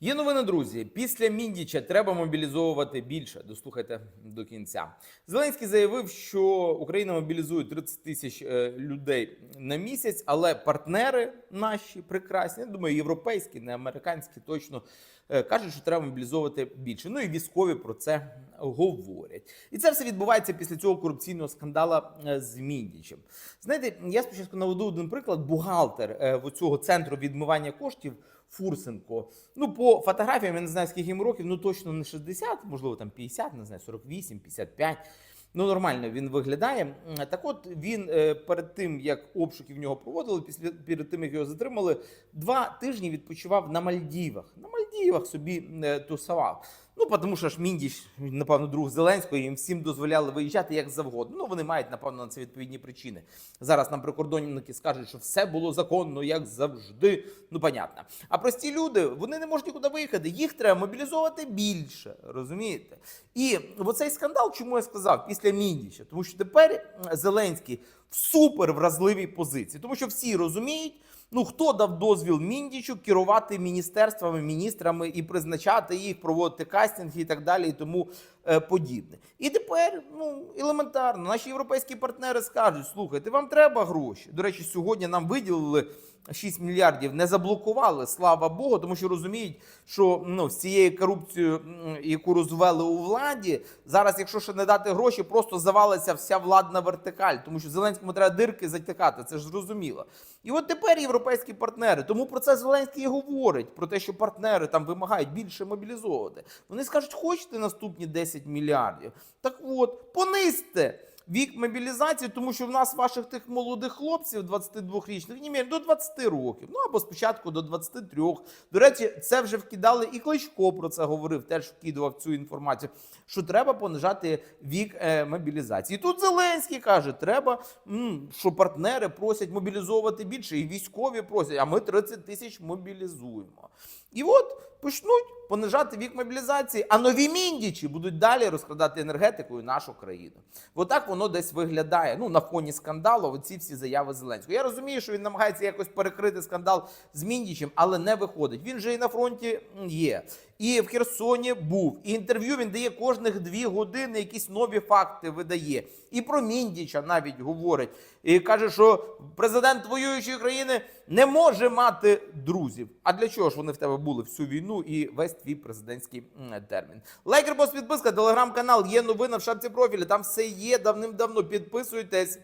Є новини, друзі. Після Міндіча треба мобілізовувати більше. Дослухайте до кінця. Зеленський заявив, що Україна мобілізує 30 тисяч е, людей на місяць, але партнери наші прекрасні, я думаю, європейські, не американські, точно кажуть, що треба мобілізовувати більше. Ну і військові про це говорять. І це все відбувається після цього корупційного скандала е, з Міндічем. Знаєте, я спочатку наведу один приклад. Бухгалтер е, в цього центру відмивання коштів. Фурсенко. Ну, по фотографіям я не знаю, скільки йому років, ну точно не 60, можливо, там 50, не знаю, 48, 55. Ну, нормально він виглядає. Так от він е, перед тим, як обшуки в нього проводили, після перед тим, як його затримали, два тижні відпочивав на Мальдівах. На Мальдівах собі е, тусував. Ну, тому що ж Міндіч, напевно, друг Зеленського, їм всім дозволяли виїжджати як завгодно. Ну, вони мають, напевно, на це відповідні причини. Зараз нам прикордонники скажуть, що все було законно, як завжди. Ну, понятно. А прості люди, вони не можуть нікуди виїхати. Їх треба мобілізовувати більше. Розумієте? І оцей скандал, чому я сказав, після Міндіча, тому що тепер Зеленський в супер вразливій позиції, тому що всі розуміють. Ну, хто дав дозвіл Міндічу керувати міністерствами, міністрами і призначати їх, проводити кастинги і так далі, і тому е, подібне. І тепер, ну, елементарно, наші європейські партнери скажуть: слухайте, вам треба гроші. До речі, сьогодні нам виділили 6 мільярдів, не заблокували, слава Богу, тому що розуміють, що ну, з цією корупцією, яку розвели у владі, зараз, якщо ще не дати гроші, просто завалиться вся владна вертикаль, тому що Зеленському треба дирки затикати, це ж зрозуміло. І от тепер європейські партнери, тому про це Зеленський і говорить, про те, що партнери там вимагають більше мобілізовувати. Вони скажуть, хочете наступні 10 мільярдів? Так от, понизьте вік мобілізації, тому що в нас ваших тих молодих хлопців 22-річних, ні, до 20 років, ну або спочатку до 23. До речі, це вже вкидали і Кличко про це говорив, теж вкидував цю інформацію, що треба понижати вік е, мобілізації. І тут Зеленський каже, треба, м, що партнери просять мобілізовувати більше, і військові просять, а ми 30 тисяч мобілізуємо. І от почнуть понижати вік мобілізації, а нові міндічі будуть далі розкрадати енергетику і нашу країну. Отак воно десь виглядає. Ну на фоні скандалу. Оці всі заяви Зеленського. Я розумію, що він намагається якось перекрити скандал з Міндічем, але не виходить. Він же і на фронті є. І в Херсоні був. І інтерв'ю він дає кожних дві години, якісь нові факти видає. І про Міндіча навіть говорить. І каже, що президент воюючої країни не може мати друзів. А для чого ж вони в тебе були всю війну і весь твій президентський термін? Лайк, репост, підписка, телеграм-канал, є новина в шапці профілі. Там все є давним-давно. Підписуйтесь.